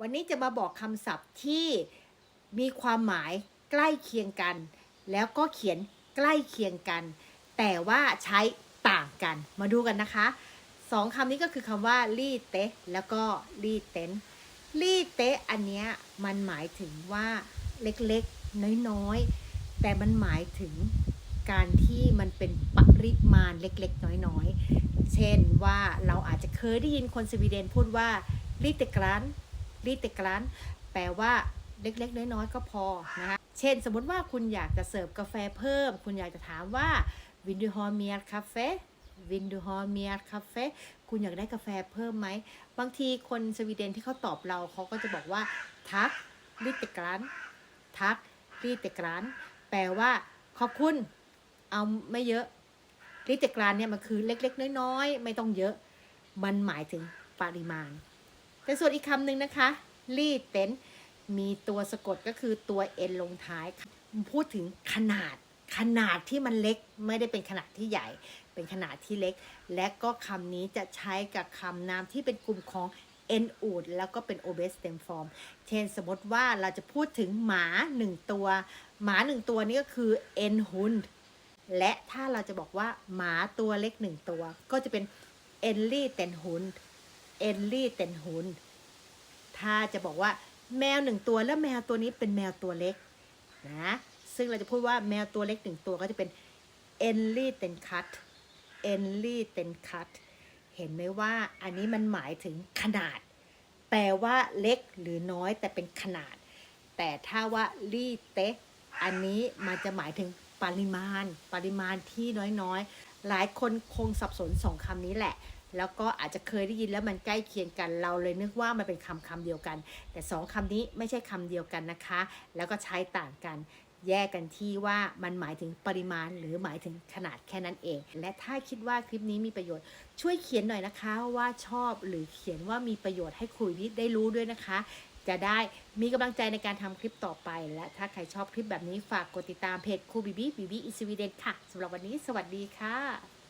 วันนี้จะมาบอกคำศัพท์ที่มีความหมายใกล้เคียงกัน แล้วก็เขียนใกล้เคียงกัน แต่ว่าใช้ต่างกัน มาดูกันนะคะสองคำนี้ก็คือคำว่ารีเตะแล้วก็รีเต็นรีเตะอันเนี้ยมันหมายถึงว่าเล็กๆ น้อยๆ แต่มันหมายถึงการที่มันเป็นปริมาณเล็กๆ น้อยๆ เช่นว่าเราอาจจะเคยได้ยินคนสวีเดนพูดว่ารีเตกรัน รีเตกรันแปลว่าเล็กๆ น้อยๆก็พอนะคะเช่นสมมติว่าคุณอยากจะเสิร์ฟกาแฟเพิ่ม คุณอยากจะถามว่าวินดูฮอร์เมียร์คาเฟ่วินดูฮอร์เมียร์คาเฟ่คุณอยากได้กาแฟเพิ่มไหม บางทีคนสวีเดนที่เขาตอบเราเขาก็จะบอกว่า ทักรีเตกรันทักรีเตกรันแปลว่า ขอบคุณ เอาไม่เยอะลิตกรานเนี่ยมันคือเล็ก ๆ น้อยๆ ไม่ต้องเยอะ มันหมายถึงปริมาณ แต่ส่วนอีกคำหนึ่งนะคะรีดเต็นมีตัวสะกดก็คือตัวเอ็นลงท้าย พูดถึงขนาดขนาดที่มันเล็กไม่ได้เป็นขนาดที่ใหญ่ เป็นขนาดที่เล็ก และก็คำนี้จะใช้กับคำนามที่เป็นกลุ่มของ n อูดแล้วก็เป็น o b e s t e m form เช่นสมมติว่าเราจะพูดถึงหมาหนึ่งตัว หมาหนึ่งตัวนี้ก็คือ n hund และถ้าเราจะบอกว่าหมาตัวเล็กหนึ่งตัว ก็จะเป็น e n l i t e n hund e n l i t e n hund ถ้าจะบอกว่าแมวหนึ่งตัวแล้วแมวตัวนี้เป็นแมวตัวเล็กนะซึ่งเราจะพูดว่าแมวตัวเล็กหนึ่งตัวก็จะเป็น e n l i t e n kat e n l i t e n kat เห็นไหมว่าอันนี้มันหมายถึงขนาด แปลว่าเล็กหรือน้อยแต่เป็นขนาด แต่ถ้าว่ารีเตะอันนี้มันจะหมายถึงปริมาณ ปริมาณที่น้อยๆ หลายคนคงสับสนสองคำนี้แหละ แล้วก็อาจจะเคยได้ยินแล้วมันใกล้เคียงกัน เราเลยนึกว่ามันเป็นคำคำเดียวกัน แต่สองคำนี้ไม่ใช่คำเดียวกันนะคะ แล้วก็ใช้ต่างกันแยกกันที่ว่ามันหมายถึงปริมาณหรือหมายถึงขนาดแค่นั้นเอง และถ้าคิดว่าคลิปนี้มีประโยชน์ ช่วยเขียนหน่อยนะคะว่าชอบหรือเขียนว่ามีประโยชน์ให้คุยวิทย์ได้รู้ด้วยนะคะ จะได้มีกำลังใจในการทำคลิปต่อไป และถ้าใครชอบคลิปแบบนี้ฝากกดติดตามเพจครูบีบีบีบีอิสวีเดนค่ะสำหรับวันนี้สวัสดีค่ะ